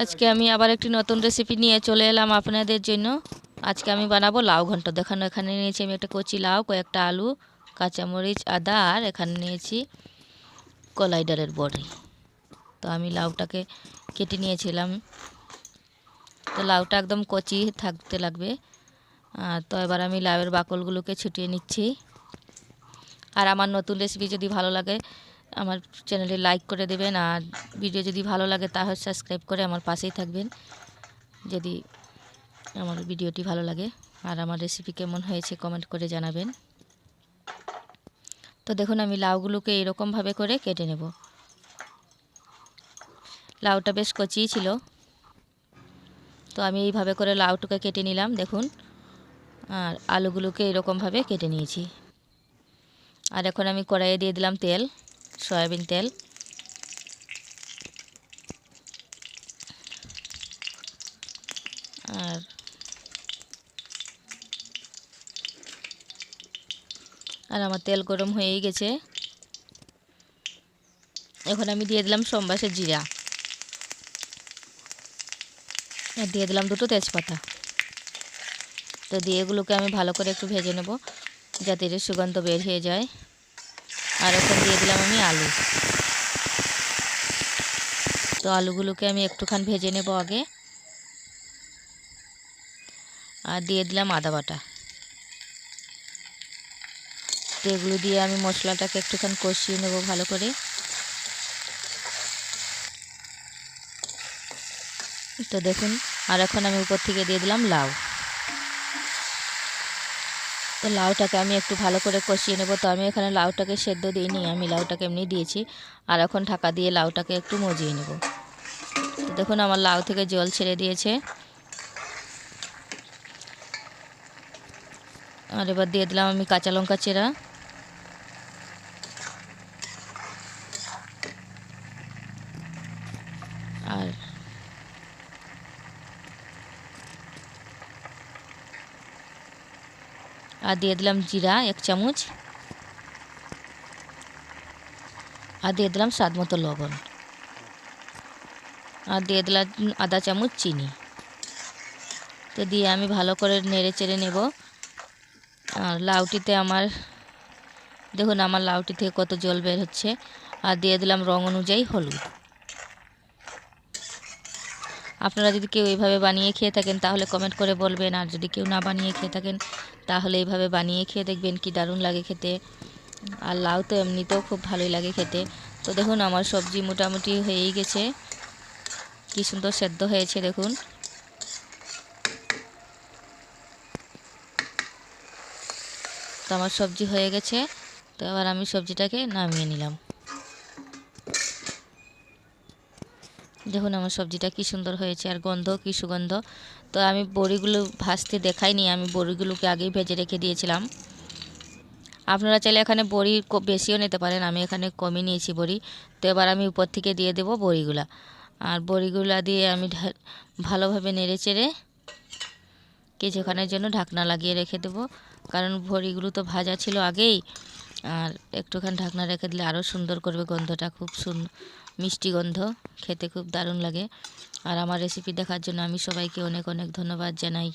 আজকে আমি আবার একটি নতুন রেসিপি নিয়ে চলে এলাম আপনাদের জন্য। আজকে আমি বানাবো লাউ ঘন্ট। দেখানো, এখানে নিয়েছি আমি একটা কচি লাউ, কয়েকটা আলু, কাঁচামরিচ, আদা, আর এখানে নিয়েছি কলাই ডালের বড়ি। তো আমি লাউটাকে কেটে নিয়েছিলাম। তো লাউটা একদম কচি থাকতে লাগবে। আর তো এবার আমি লাউয়ের বাকলগুলোকে ছুটিয়ে নিচ্ছি। আর আমার নতুন রেসিপি যদি ভালো লাগে আমার চ্যানেলে লাইক করে দেবেন আর ভিডিও যদি ভালো লাগে তাহলে সাবস্ক্রাইব করে আমার পাশেই থাকবেন। যদি আমার ভিডিওটি ভালো লাগে আর আমার রেসিপি কেমন হয়েছে কমেন্ট করে জানাবেন। তো দেখুন আমি লাউগুলোকে এরকমভাবে করে কেটে নেব। লাউটা বেশ কচিই ছিল। তো আমি এইভাবে করে লাউটুকে কেটে নিলাম, দেখুন। আর আলুগুলোকে এরকমভাবে কেটে নিয়েছি। আর এখন আমি কড়াইয়ে দিয়ে দিলাম তেল। সয়াবিন তেল। আর আর আমার তেল গরম হয়েই গেছে। এখন আমি দিয়ে দিলাম সোমবাসের জিরা। আর দিয়ে দিলাম দুটো তেজপাতা। তো দিয়ে এগুলোকে আমি ভালো করে একটু ভেজে নেব যাতে এর সুগন্ধ বের হয়ে যায়। আর এখন দিয়ে দিলাম আমি আলু। তো আলুগুলোকে আমি একটুখানি ভেজে নেব আগে। আর দিয়ে দিলাম আদা বাটা। তো এগুলো দিয়ে আমি মশলাটাকে একটুখানি কষিয়ে নেব ভালো করে। তো দেখুন, আর এখন আমি উপর থেকে দিয়ে দিলাম লাউ। তো লাউটাকে আমি একটু ভালো করে কষিয়ে নেব। তো আমি এখানে লাউটাকে সেদ্ধ দিইনি, আমি লাউটাকে এমনি দিয়েছি। আর এখন ঢাকা দিয়ে লাউটাকে একটু মজিয়ে নেব। তো দেখুন, আমার লাউ থেকে জল ছেড়ে দিয়েছে। আর এবার দিয়ে দিলাম আমি কাঁচা লঙ্কা চেরা। আর দিয়ে দিলাম জিরা এক চামচ। আর দিয়ে দিলাম স্বাদ মতো লবণ। আর দিয়ে দিলাম আধা চামচ চিনি। তো দিয়ে আমি ভালো করে নেড়ে চেড়ে নেব। আর লাউটিতে আমার, দেখুন আমার লাউটি থেকে কত জল বের হচ্ছে। আর দিয়ে দিলাম রং অনুযায়ী হলুদ। আপনারা যদি কেউ এইভাবে বানিয়ে খেয়ে থাকেন, তাহলে কমেন্ট করে বলবেন। আর যদি কেউ না বানিয়ে খেয়ে থাকেন, তাহলে এইভাবে বানিয়ে খেয়ে দেখবেন কি দারুণ লাগে খেতে। আর লাউ তো এমনিতেও খুব ভালোই লাগে খেতে। তো দেখুন, আমার সবজি মোটামুটি হয়েই গেছে। কি সুন্দর সেদ্ধ হয়েছে, দেখুন। তো আমার সবজি হয়ে গেছে। তো এবার আমি সবজিটাকে নামিয়ে নিলাম। দেখুন আমার সবজিটা কি সুন্দর হয়েছে আর গন্ধ, কি সুগন্ধ। তো আমি বড়িগুলো ভাজতে দেখাইনি, আমি বড়িগুলোকে আগেই ভেজে রেখে দিয়েছিলাম। আপনারা চাইলে এখানে বড়ি বেশিও নিতে পারেন, আমি এখানে কমই নিয়েছি বড়ি। তো এবার আমি উপর থেকে দিয়ে দেবো বড়িগুলা। আর বড়িগুলা দিয়ে আমি ভালোভাবে নেড়ে চেড়ে কিছুক্ষণের জন্য ঢাকনা লাগিয়ে রেখে দেবো। কারণ বড়িগুলো তো ভাজা ছিল আগেই, আর একটুখানি ঢাকনা রেখে দিলে আরও সুন্দর করবে গন্ধটা, খুব সুন্দর মিষ্টি গন্ধ, খেতে খুব দারুণ লাগে। আর আমার রেসিপি দেখার জন্য আমি সবাইকে অনেক অনেক ধন্যবাদ জানাই।